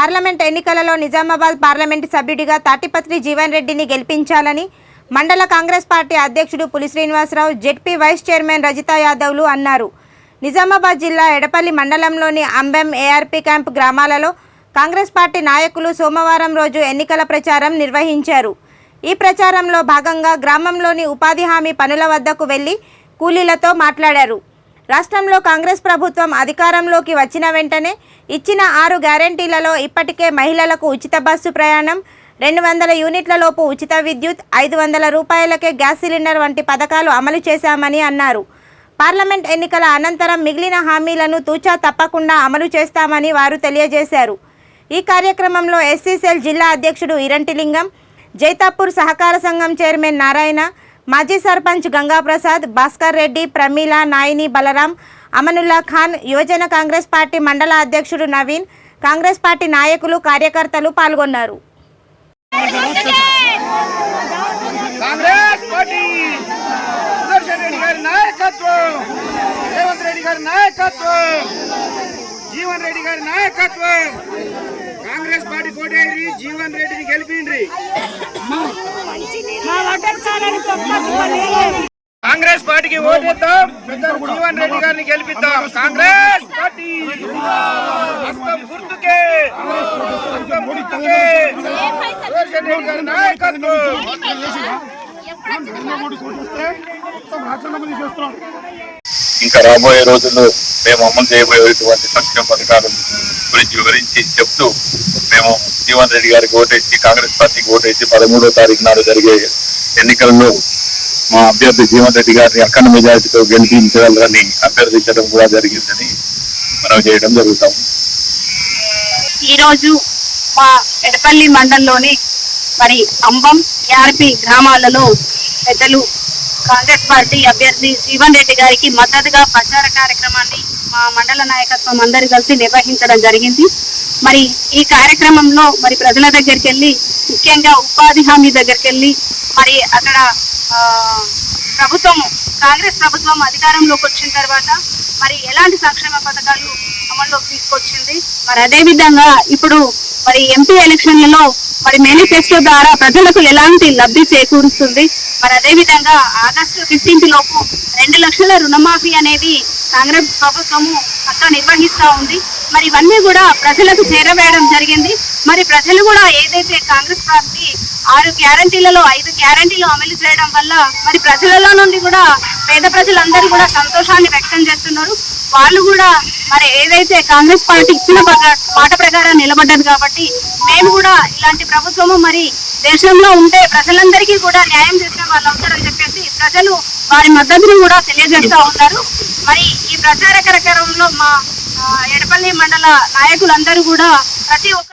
Parliament ఎన్నికలలో Nizamabad parliament సభ్యుడిగా తాటిపత్రి జీవన్ రెడ్డిని గెలిపించాలని మండల కాంగ్రెస్ పార్టీ అధ్యక్షుడు Puli Srinivasa Rao ZP vice chairman Rajitha యాదవ్లు అన్నారు. నిజామాబాద్ జిల్లా ఎడపల్లి మండలంలోని అంబెం ఏఆర్పీ క్యాంప్ గ్రామాలలో కాంగ్రెస్ పార్టీ నాయకులు సోమవారం రోజు ఎన్నికల ప్రచారం నిర్వహించారు. ఈ ప్రచారంలో భాగంగా గ్రామంలోని ఉపాధి హామీ పనుల వద్దకు వెళ్ళి కూలీలతో మాట్లాడారు. రాష్ట్రంలో కాంగ్రెస్ ప్రభుత్వం అధికారంలోకి వచ్చిన వెంటనే ఇచ్చిన ఆరు గ్యారంటీలలో ఇప్పటికే మహిళలకు ఉచిత బస్సు ప్రయాణం రెండు వందల యూనిట్లలోపు ఉచిత విద్యుత్ ఐదు వందల రూపాయలకే గ్యాస్ సిలిండర్ వంటి పథకాలు అమలు చేశామని అన్నారు. పార్లమెంట్ ఎన్నికల అనంతరం మిగిలిన హామీలను తూచా తప్పకుండా అమలు చేస్తామని వారు తెలియజేశారు. ఈ కార్యక్రమంలో ఎస్సీసెల్ జిల్లా అధ్యక్షుడు ఇరంటిలింగం జైతాపూర్ సహకార సంఘం చైర్మన్ నారాయణ మాజీ సర్పంచ్ గంగాప్రసాద్ భాస్కర్ రెడ్డి ప్రమీల నాయిని బలరాం అమనుల్లా ఖాన్ యువజన కాంగ్రెస్ పార్టీ మండల అధ్యక్షుడు నవీన్ కాంగ్రెస్ పార్టీ నాయకులు కార్యకర్తలు పాల్గొన్నారు. కాంగ్రెస్ పార్టీ సుదర్శన్ రెడ్డి గారి నాయకత్వం రేవంత్ రెడ్డి గారి నాయకత్వం జీవన్ రెడ్డి గారి నాయకత్వం. కాంగ్రెస్ పార్టీ కోటేరి జీవన్ రెడ్డిని గెలిపిండ్రి. కాంగ్రెస్ పార్టీకి ఓటేద్దాం. జీవన్ రెడ్డి గారిని గెలిపిద్దాం. కాంగ్రెస్ పార్టీ. గుర్తుకే. గుర్తుకే. రెడ్డి గారి నాయకత్వం. ఇంకా రాబోయే రోజుల్లో మేము అమలు చేయబోయేటువంటి సంక్షేమ పథకాల గురించి వివరించి చెప్తూ మేము జీవన్ రెడ్డి గారికి ఓటేసి కాంగ్రెస్ పార్టీకి ఓటేసి పదమూడో తారీఖు నాడు జరిగే ఎన్నికల్లో మా అభ్యర్థి జీవన్ రెడ్డి గారిని అఖండ మెజారిటీతో గెలిపించగలరని అభ్యర్థించడం కూడా జరిగిందని మనం చేయడం జరుగుతాం. ఈరోజు మా ఎడపల్లి మండలంలోని మరి అంబం యార్పి గ్రామాలలో పెద్దలు కాంగ్రెస్ పార్టీ అభ్యర్థి జీవన్ రెడ్డి గారికి మద్దతుగా ప్రచార కార్యక్రమాన్ని మా మండల నాయకత్వం అందరు కలిసి నిర్వహించడం జరిగింది. మరి ఈ కార్యక్రమంలో మరి ప్రజల దగ్గరికి వెళ్ళి ముఖ్యంగా ఉపాధి హామీ దగ్గరికి వెళ్ళి మరి అక్కడ ఆ, ప్రభుత్వము కాంగ్రెస్ ప్రభుత్వం అధికారంలోకి వచ్చిన తర్వాత మరి ఎలాంటి సంక్షేమ పథకాలు అమల్లోకి తీసుకొచ్చింది? మరి అదే విధంగా ఇప్పుడు మరి ఎంపీ ఎలక్షన్లలో మరి మేనిఫెస్టో ద్వారా ప్రజలకు ఎలాంటి లబ్ధి చేకూరుస్తుంది? మరి అదే విధంగా ఆగస్టు ఫిఫ్టీన్త్ లోపు రెండు లక్షల రుణమాఫీ అనేది కాంగ్రెస్ ప్రభుత్వము అక్కడ నిర్వహిస్తా ఉంది. మరి ఇవన్నీ కూడా ప్రజలకు చేరవేయడం జరిగింది. మరి ప్రజలు కూడా ఏదైతే కాంగ్రెస్ పార్టీ ఆరు గ్యారంటీలలో ఐదు గ్యారంటీలు అమలు చేయడం వల్ల మరి ప్రజలలో నుండి కూడా పేద ప్రజలందరూ కూడా సంతోషాన్ని వ్యక్తం చేస్తున్నారు. వాళ్ళు కూడా మరి ఏదైతే కాంగ్రెస్ పార్టీ ఇచ్చిన మాట ప్రకారం నిలబడ్డది కాబట్టి మేము కూడా ఇలాంటి ప్రభుత్వము మరి దేశంలో ఉంటే ప్రజలందరికీ కూడా న్యాయం చేసిన వాళ్ళు అవుతారని చెప్పేసి ప్రజలు వారి మద్దతును కూడా తెలియజేస్తూ ఉన్నారు. మరి ఈ ప్రచార కార్యక్రమంలో మా ఎడపల్లి మండల నాయకులందరూ కూడా ప్రతి ఒక్క